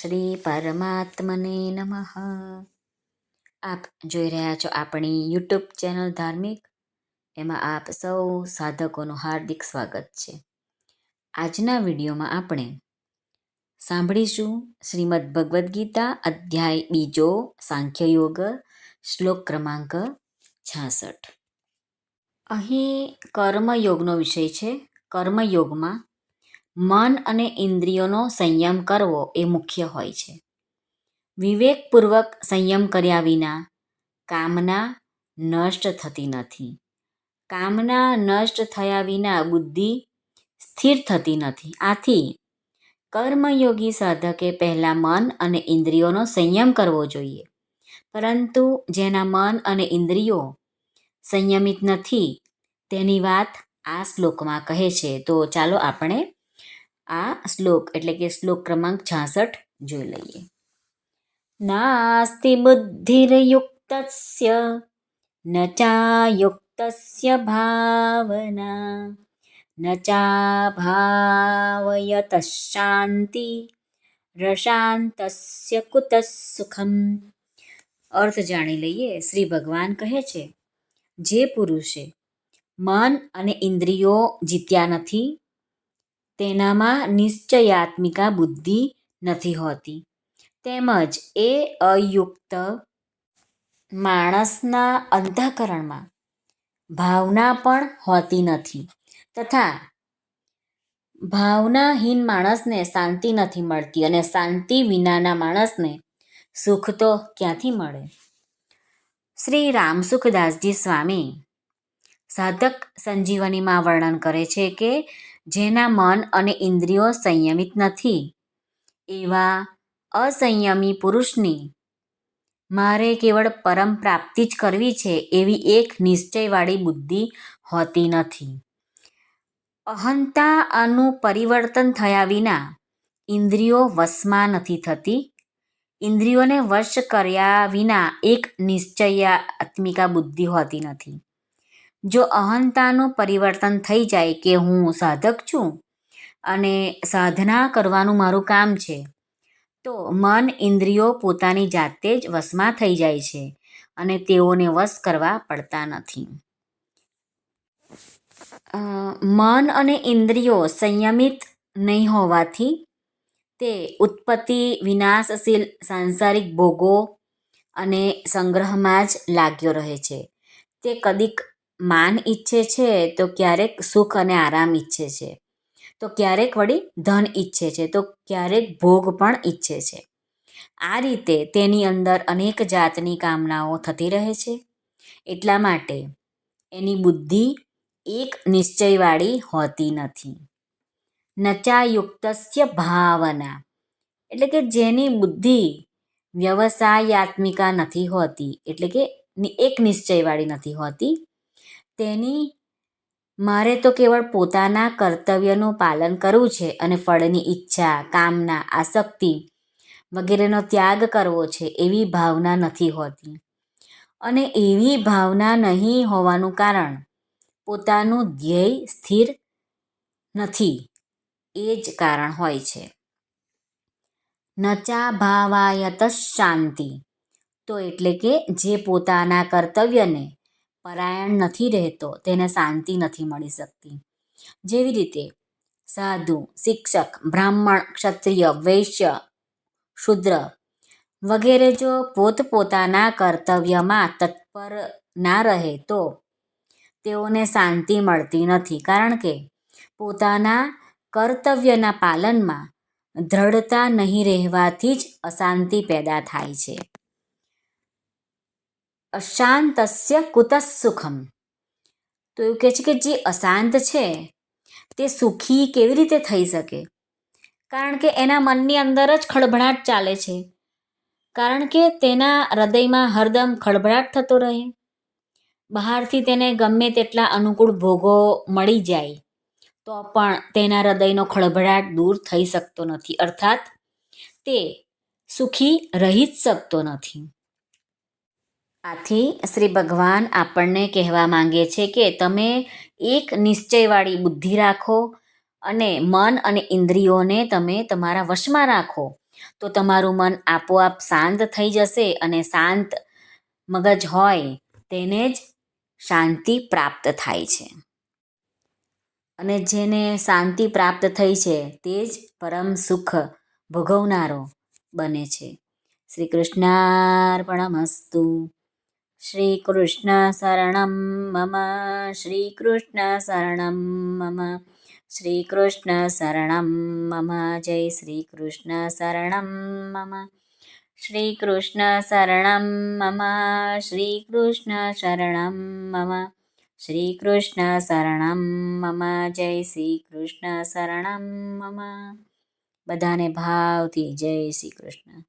શ્રી પરમાત્મને નમઃ. આપ જોઈ રહ્યા છો આપણી યુટ્યુબ ચેનલ ધાર્મિક. એમાં આપ સૌ સાધકોનું હાર્દિક સ્વાગત છે. આજના વિડીયોમાં આપણે સાંભળીશું શ્રીમદ ભગવદ્ ગીતા અધ્યાય બીજો સાંખ્ય યોગ, શ્લોક ક્રમાંક છાસઠ. અહીં કર્મયોગનો વિષય છે. કર્મયોગમાં મન અને ઇન્દ્રિયોનો સંયમ કરવો એ મુખ્ય હોય છે. વિવેકપૂર્વક સંયમ કર્યા વિના કામના નષ્ટ થતી નથી. કામના નષ્ટ થયા વિના બુદ્ધિ સ્થિર થતી નથી. આથી કર્મયોગી સાધકે પહેલાં મન અને ઇન્દ્રિયોનો સંયમ કરવો જોઈએ. પરંતુ જેના મન અને ઇન્દ્રિયો સંયમિત નથી, તેની વાત આ શ્લોકમાં કહે છે. તો ચાલો આપણે આ શ્લોક, એટલે કે શ્લોક ક્રમાંક છાસઠ જોઈ લઈએ. નાસ્તિ બુદ્ધિર્યુક્તસ્ય, ન ભાવના, ન ચાભાવયત શાંતિ રશાંતસ્ય કુત સુખમ અર્થ જાણી લઈએ, શ્રી ભગવાન કહે છે, જે પુરુષે મન અને ઇન્દ્રિયો જીત્યા નથી તેનામાં નિશ્ચયાત્મિકા બુદ્ધિ નથી હોતી. તેમજ એ અયુક્ત માણસના અંતઃકરણમાં ભાવના પણ હોતી નથી તથા ભાવનાહીન માણસને શાંતિ નથી મળતી અને શાંતિ વિનાના માણસને સુખ તો ક્યાંથી મળે? શ્રી રામસુખદાસજી સ્વામી સાધક સંજીવનીમાં વર્ણન કરે છે કે જેના મન અને ઇન્દ્રિયો સંયમિત નથી. એવા અસંયમી પુરુષની મારે કેવળ પરમ પ્રાપ્તિ જ કરવી છે એવી એક નિશ્ચયવાળી બુદ્ધિ હોતી નથી. અહંતા આનું પરિવર્તન થયા વિના ઇન્દ્રિયો વશમાં નથી થતી. ઇન્દ્રિયોને વશ કર્યા વિના એક નિશ્ચયાત્મિકા બુદ્ધિ હોતી નથી. જો અહંતાનું પરિવર્તન થઈ જાય કે હું સાધક છું અને સાધના કરવાનું મારું કામ છે, તો મન ઇન્દ્રિયો પોતાની જાતે જ વશમાં થઈ જાય છે અને તેઓને વશ કરવા પડતા નથી. મન અને ઇન્દ્રિયો સંયમિત નહીં હોવાથી તે ઉત્પત્તિ વિનાશશીલ સાંસારિક ભોગો અને સંગ્રહમાં જ લાગ્યો રહે છે. તે કદીક માન ઈચ્છે છે, તો ક્યારેક સુખ અને આરામ ઈચ્છે છે. તો ક્યારેક વળી ધન ઈચ્છે છે, તો ક્યારેક ભોગ પણ ઈચ્છે છે. આ રીતે તેની અંદર અનેક જાતની કામનાઓ થતી રહે છે. એટલા માટે એની બુદ્ધિ એક નિશ્ચયવાળી હોતી નથી. નચાયુક્તસ્ય ભાવના, એટલે કે જેની બુદ્ધિ વ્યવસાયાત્મિકા નથી હોતી, એટલે કે એક નિશ્ચયવાળી નથી હોતી તેની, મારે તો કેવળ પોતાના કર્તવ્યનું પાલન કરવું છે અને ફળની ઈચ્છા, કામના, આસક્તિ વગેરેનો ત્યાગ કરવો છે એવી ભાવના નથી હોતી. અને એવી ભાવના નહીં હોવાનું કારણ, પોતાનું ધ્યેય સ્થિર નથી, એ જ કારણ હોય છે. નચા ભાવાયત શાંતિ તો એટલે કે જે પોતાના કર્તવ્યને પરાયણ નથી રહેતો, તેને શાંતિ નથી મળી શકતી. જેવી રીતે સાધુ, શિક્ષક, બ્રાહ્મણ, ક્ષત્રિય, વૈશ્ય, શુદ્ર વગેરે જો પોતપોતાના કર્તવ્યમાં તત્પર ના રહે તો તેઓને શાંતિ મળતી નથી. કારણ કે પોતાના કર્તવ્યના પાલનમાં દ્રઢતા નહીં રહેવાથી જ અશાંતિ પેદા થાય છે. અશાંતસ્ય કુતઃસુખમ તો એવું કહે છે કે જે અશાંત છે, તે સુખી કેવી રીતે થઈ શકે? કારણ કે એના મનની અંદર જ ખળભળાટ ચાલે છે. કારણ કે તેના હૃદયમાં હરદમ ખળભળાટ થતો રહે. બહારથી તેને ગમે તેટલા અનુકૂળ ભોગો મળી જાય, તો પણ તેના હૃદયનો ખળભળાટ દૂર થઈ શકતો નથી. અર્થાત, તે સુખી રહી જ શકતો નથી. આથી શ્રી ભગવાન આપણને કહેવા માંગે છે કે તમે એક નિશ્ચયવાળી બુદ્ધિ રાખો અને મન અને ઇન્દ્રિયોને તમે તમારા વશમાં રાખો. તો તમારું મન આપોઆપ શાંત થઈ જશે અને શાંત મગજ હોય તેને જ શાંતિ પ્રાપ્ત થાય છે. અને જેને શાંતિ પ્રાપ્ત થઈ છે તે જ પરમ સુખ ભોગવનારો બને છે. શ્રી કૃષ્ણાર્પણમસ્તુ. શ્રી शरणं मम મમ शरणं मम श्रीकृष्ण મમ मम, जय श्रीकृष्ण મમ જય श्रीकृष्ण शरणं मम મમ शरणं मम श्रीकृष्ण મમ मम। જય શ્રી કૃષ્ણ શરણમ મમ બધાને ભાવથી જય શ્રી કૃષ્ણ